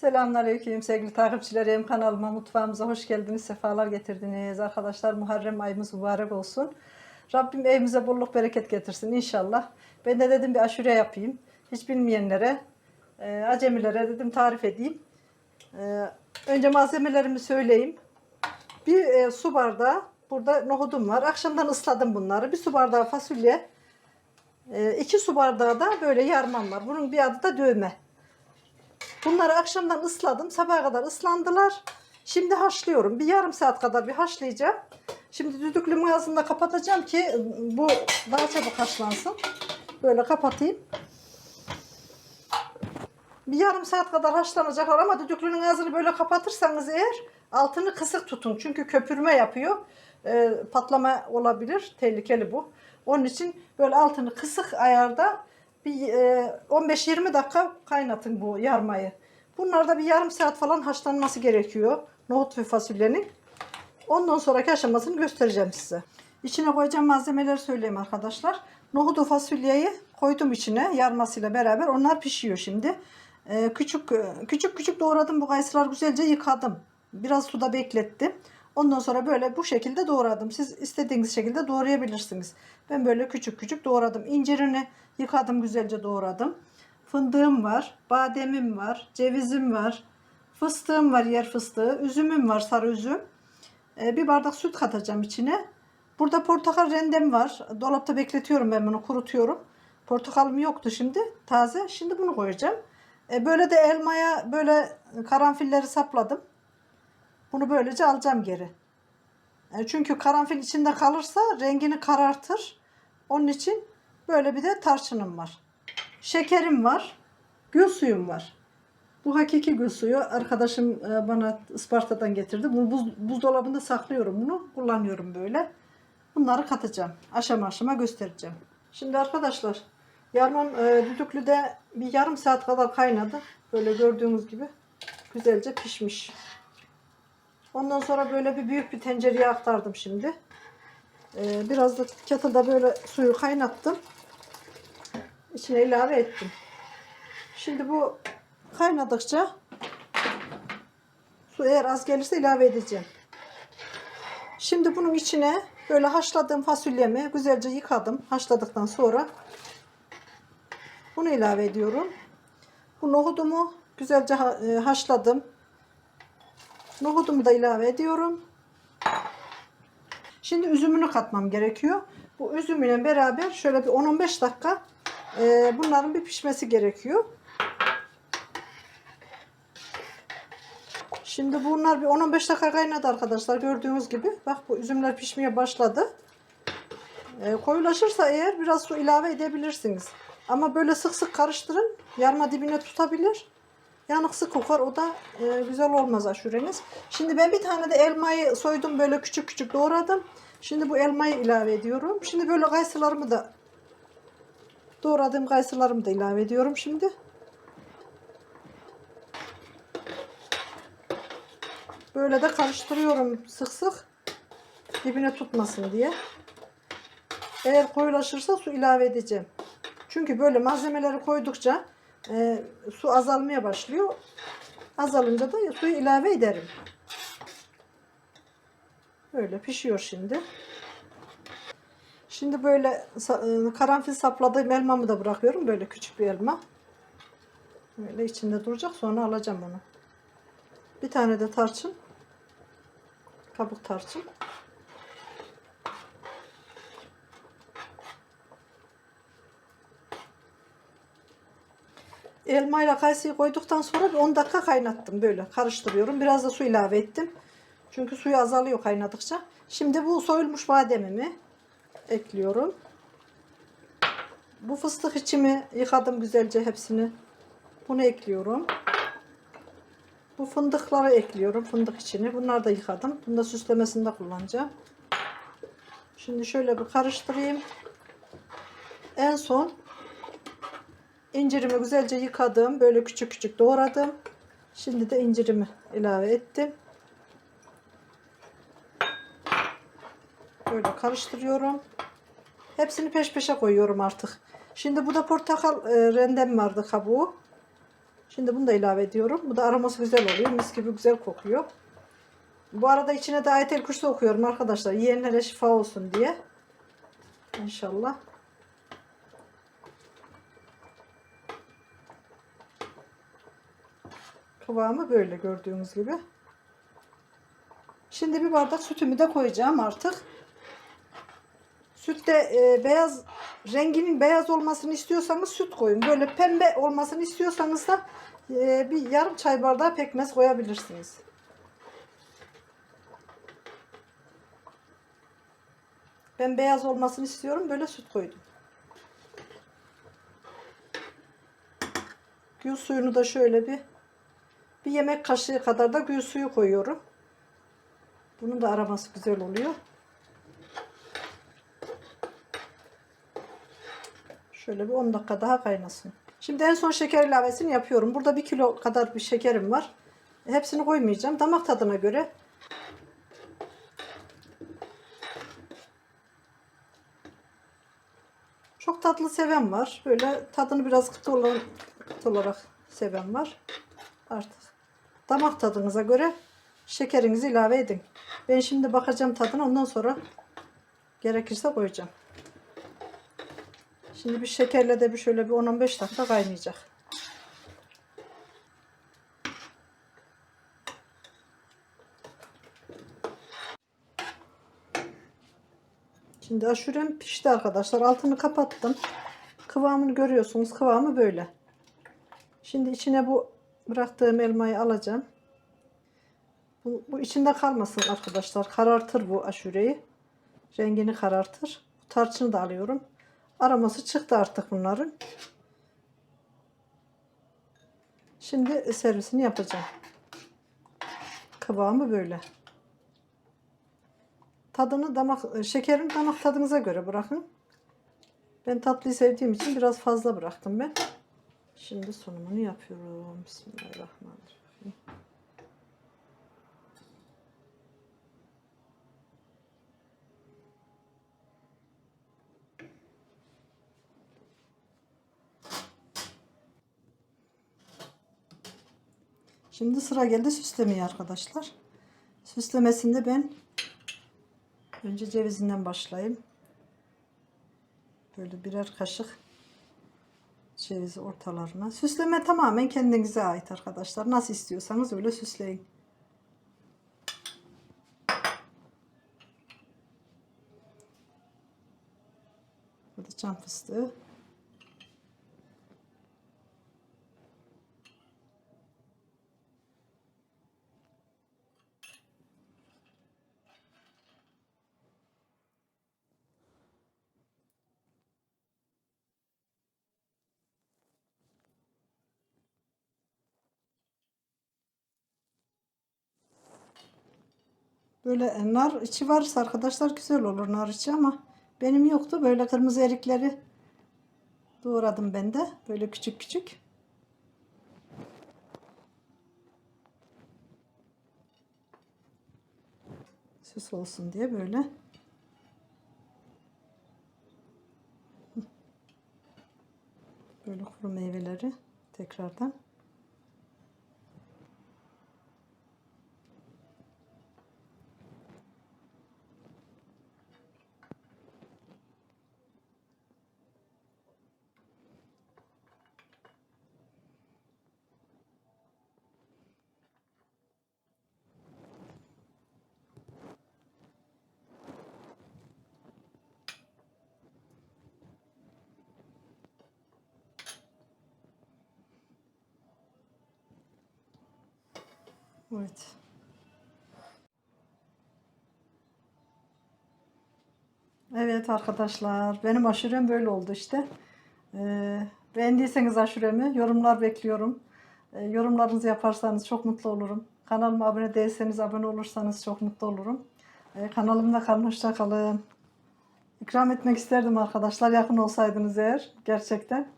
Selamünaleyküm sevgili takipçilerim. Kanalıma, mutfağımıza hoş geldiniz. Sefalar getirdiniz. Arkadaşlar Muharrem ayımız mübarek olsun. Rabbim evimize bolluk bereket getirsin inşallah. Ben de dedim bir aşure yapayım. Hiç bilmeyenlere, e, acemilere dedim tarif edeyim. E, önce malzemelerimi söyleyeyim. Bir e, su bardağı burada nohudum var. Akşamdan ısladım bunları. Bir su bardağı fasulye. E, iki su bardağı da böyle yarmam var. Bunun bir adı da dövme. Bunları akşamdan ısladım. Sabaha kadar ıslandılar. Şimdi haşlıyorum. Bir yarım saat kadar bir haşlayacağım. Şimdi düdüklümün ağzını kapatacağım ki bu daha çabuk haşlansın. Böyle kapatayım. Bir yarım saat kadar haşlanacaklar ama düdüklünün ağzını böyle kapatırsanız eğer altını kısık tutun. Çünkü köpürme yapıyor. Ee, patlama olabilir. Tehlikeli bu. Onun için böyle altını kısık ayarda bir e, 15-20 dakika kaynatın bu yarmayı. Bunlar da bir yarım saat falan haşlanması gerekiyor. Nohut ve fasulyenin. Ondan sonraki aşamasını göstereceğim size. İçine koyacağım malzemeleri söyleyeyim arkadaşlar. Nohudu fasulyeyi koydum içine yarmasıyla beraber. Onlar pişiyor şimdi. Ee, küçük küçük küçük doğradım bu kayısılar güzelce yıkadım. Biraz suda beklettim. Ondan sonra böyle bu şekilde doğradım. Siz istediğiniz şekilde doğrayabilirsiniz. Ben böyle küçük küçük doğradım. İncirini yıkadım güzelce doğradım. Fındığım var, bademim var, cevizim var, fıstığım var yer fıstığı, üzümüm var sarı üzüm. Ee, bir bardak süt katacağım içine. Burada portakal rendem var. Dolapta bekletiyorum ben bunu kurutuyorum. Portakalım yoktu şimdi taze. Şimdi bunu koyacağım. Ee, böyle de elmaya böyle karanfilleri sapladım. Bunu böylece alacağım geri. E, Çünkü karanfil içinde kalırsa rengini karartır. Onun için böyle bir de tarçınım var. Şekerim var. Gül suyum var. Bu hakiki gül suyu. Arkadaşım e, bana Isparta'dan getirdi. Bunu buz, buzdolabında saklıyorum bunu. Kullanıyorum böyle. Bunları katacağım. Aşama aşama göstereceğim. Şimdi arkadaşlar yarmam e, düdüklüde bir yarım saat kadar kaynadı. Böyle gördüğünüz gibi güzelce pişmiş. Ondan sonra böyle bir büyük bir tencereye aktardım şimdi. Ee, biraz da kettle'da böyle suyu kaynattım. İçine ilave ettim. Şimdi bu kaynadıkça su eğer az gelirse ilave edeceğim. Şimdi bunun içine böyle haşladığım fasulyemi güzelce yıkadım. Haşladıktan sonra bunu ilave ediyorum. Bu nohudumu güzelce e, haşladım. Nohudumu da ilave ediyorum. Şimdi üzümünü katmam gerekiyor. Bu üzümüyle beraber şöyle bir 10-15 dakika e, bunların bir pişmesi gerekiyor. Şimdi bunlar bir 10-15 dakika kaynadı arkadaşlar. Gördüğünüz gibi. Bak bu üzümler pişmeye başladı. E, koyulaşırsa eğer biraz su ilave edebilirsiniz. Ama böyle sık sık karıştırın. Yarma dibine tutabilir. Yanık sık kokar. O da e, güzel olmaz aşureniz. Şimdi ben bir tane de elmayı soydum. Böyle küçük küçük doğradım. Şimdi bu elmayı ilave ediyorum. Şimdi böyle kayısılarımı da doğradığım kayısılarımı da ilave ediyorum şimdi. Böyle de karıştırıyorum sık sık. Dibine tutmasın diye. Eğer koyulaşırsa su ilave edeceğim. Çünkü böyle malzemeleri koydukça e, su azalmaya başlıyor. Azalınca da suyu ilave ederim. Böyle pişiyor şimdi. Şimdi böyle e, karanfil sapladığım elmamı da bırakıyorum. Böyle küçük bir elma. Böyle içinde duracak. Sonra alacağım onu. Bir tane de tarçın. Kabuk tarçın. Elma ile kayısıyı koyduktan sonra bir 10 dakika kaynattım böyle karıştırıyorum. Biraz da su ilave ettim. Çünkü suyu azalıyor kaynadıkça. Şimdi bu soyulmuş bademimi ekliyorum. Bu fıstık içimi yıkadım güzelce hepsini. Bunu ekliyorum. Bu fındıkları ekliyorum. Fındık içini. Bunları da yıkadım. Bunu da süslemesinde kullanacağım. Şimdi şöyle bir karıştırayım. En son İncirimi güzelce yıkadım. Böyle küçük küçük doğradım. Şimdi de incirimi ilave ettim. Böyle karıştırıyorum. Hepsini peş peşe koyuyorum artık. Şimdi bu da portakal e, rendem vardı kabuğu. Şimdi bunu da ilave ediyorum. Bu da aroması güzel oluyor. Mis gibi güzel kokuyor. Bu arada içine de ayetel kuşu okuyorum arkadaşlar. Yiyenlere şifa olsun diye. İnşallah. Kıvamı böyle gördüğünüz gibi. Şimdi bir bardak sütümü de koyacağım artık. Sütte e, beyaz renginin beyaz olmasını istiyorsanız süt koyun. Böyle pembe olmasını istiyorsanız da e, bir yarım çay bardağı pekmez koyabilirsiniz. Ben beyaz olmasını istiyorum. Böyle süt koydum. Gül suyunu da şöyle bir bir yemek kaşığı kadar da gül suyu koyuyorum. Bunun da aroması güzel oluyor. Şöyle bir 10 dakika daha kaynasın. Şimdi en son şeker ilavesini yapıyorum. Burada 1 kilo kadar bir şekerim var. Hepsini koymayacağım. Damak tadına göre. Çok tatlı seven var. Böyle tadını biraz kıt olan, kıt olarak seven var. Artık damak tadınıza göre şekerinizi ilave edin. Ben şimdi bakacağım tadına ondan sonra gerekirse koyacağım. Şimdi bir şekerle de bir şöyle bir 10-15 dakika kaynayacak. Şimdi aşurem pişti arkadaşlar. Altını kapattım. Kıvamını görüyorsunuz. Kıvamı böyle. Şimdi içine bu bıraktığım elmayı alacağım. Bu, bu içinde kalmasın arkadaşlar. Karartır bu aşureyi. Rengini karartır. Tarçını da alıyorum. Aroması çıktı artık bunların. Şimdi servisini yapacağım. Kıvamı böyle. Tadını damak, şekerin damak tadınıza göre bırakın. Ben tatlıyı sevdiğim için biraz fazla bıraktım ben. Şimdi sunumunu yapıyorum. Bismillahirrahmanirrahim. Şimdi sıra geldi süslemeye arkadaşlar. Süslemesinde ben önce cevizinden başlayayım. Böyle birer kaşık cevizi ortalarına. Süsleme tamamen kendinize ait arkadaşlar. Nasıl istiyorsanız öyle süsleyin. Burada çam fıstığı. Böyle nar içi varsa arkadaşlar güzel olur nar içi ama benim yoktu. Böyle kırmızı erikleri doğradım ben de. Böyle küçük küçük. Süs olsun diye böyle. Böyle kuru meyveleri tekrardan. Evet. Evet arkadaşlar benim aşurem böyle oldu işte. Ee, beğendiyseniz aşuremi yorumlar bekliyorum. Ee, yorumlarınızı yaparsanız çok mutlu olurum. Kanalıma abone değilseniz abone olursanız çok mutlu olurum. Ee, kanalımda kalın hoşça. İkram etmek isterdim arkadaşlar yakın olsaydınız eğer gerçekten.